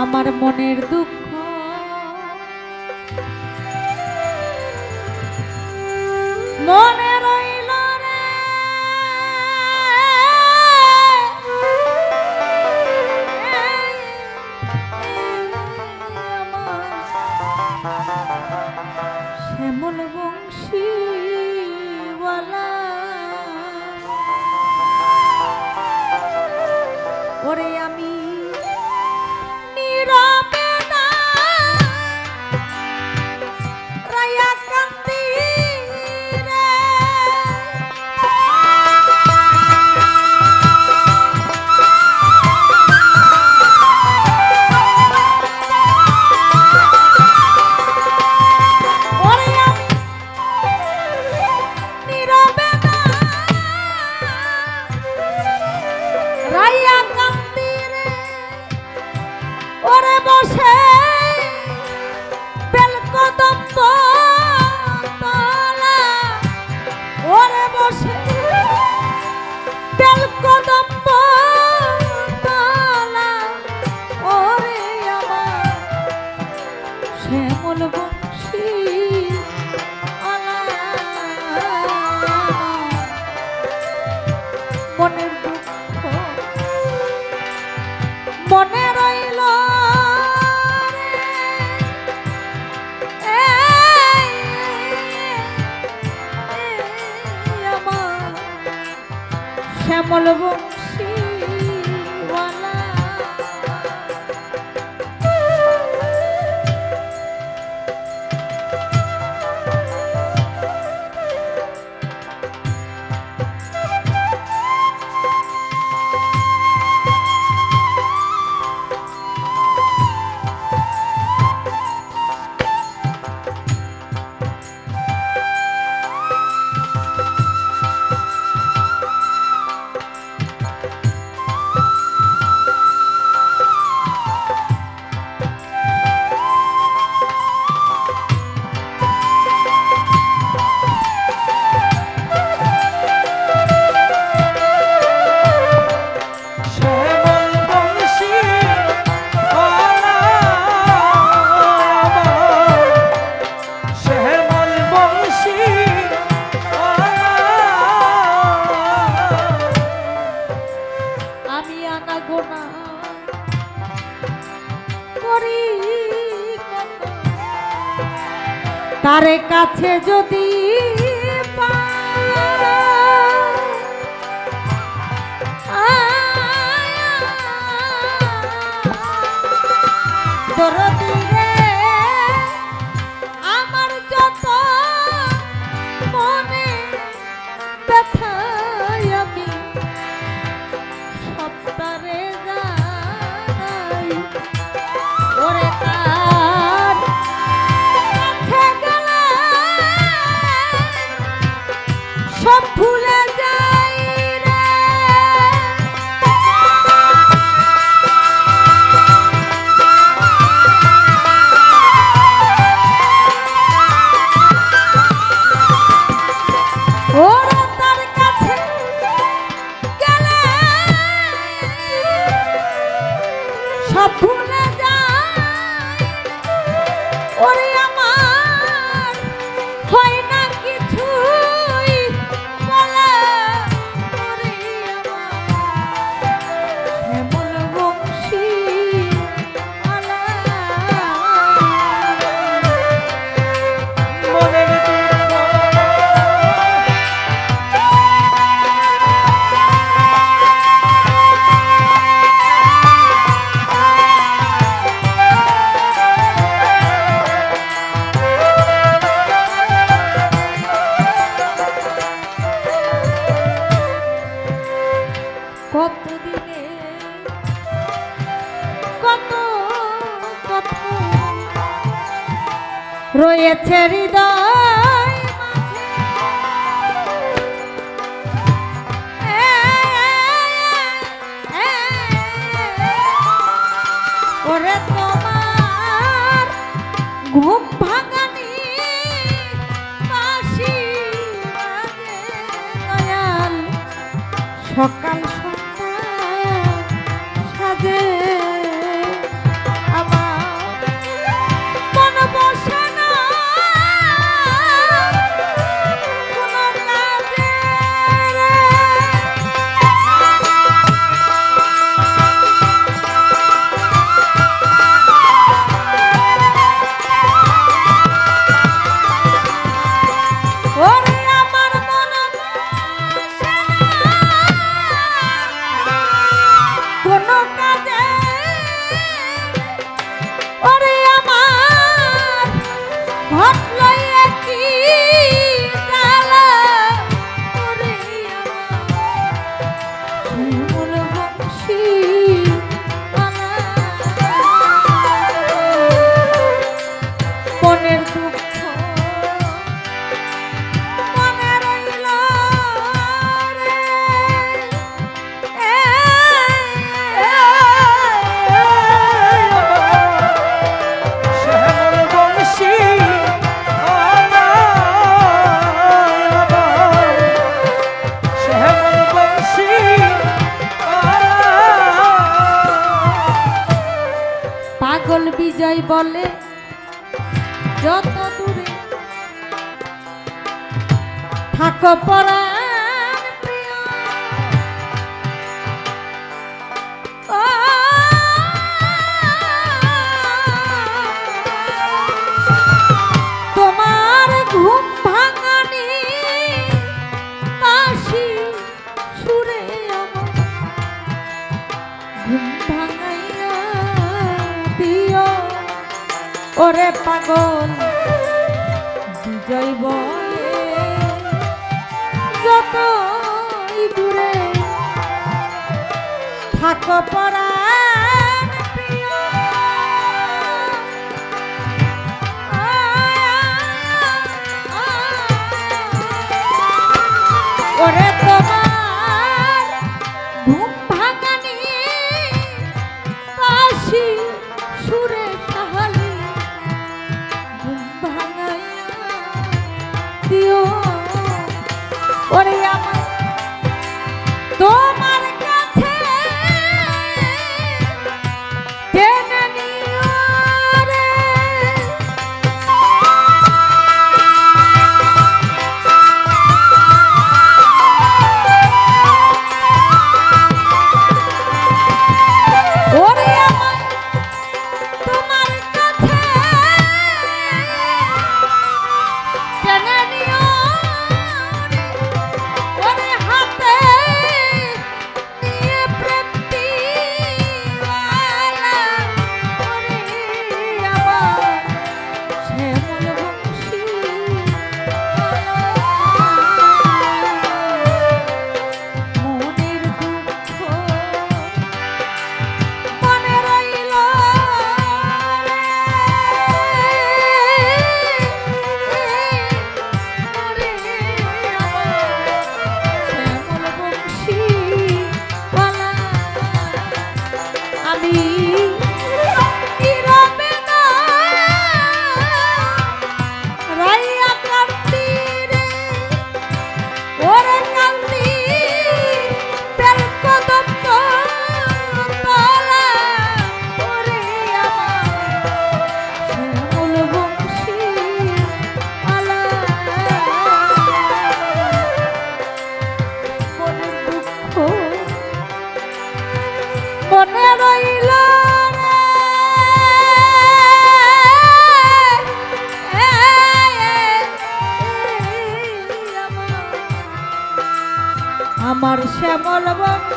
আমার মনের দুঃখ। মনে রইল রে শ্যামল বংশী ওরে আমি মনে রইল তার কাছে যদি তোর কত কত রয়েছে হৃদয় ওরে তোমার ঘুম ভাঙানি দয়াল সকাল যাই বলে যত দূরে থাক পর মন বিজয় বলে যত দূরে থাকো পড়া Correcto, all about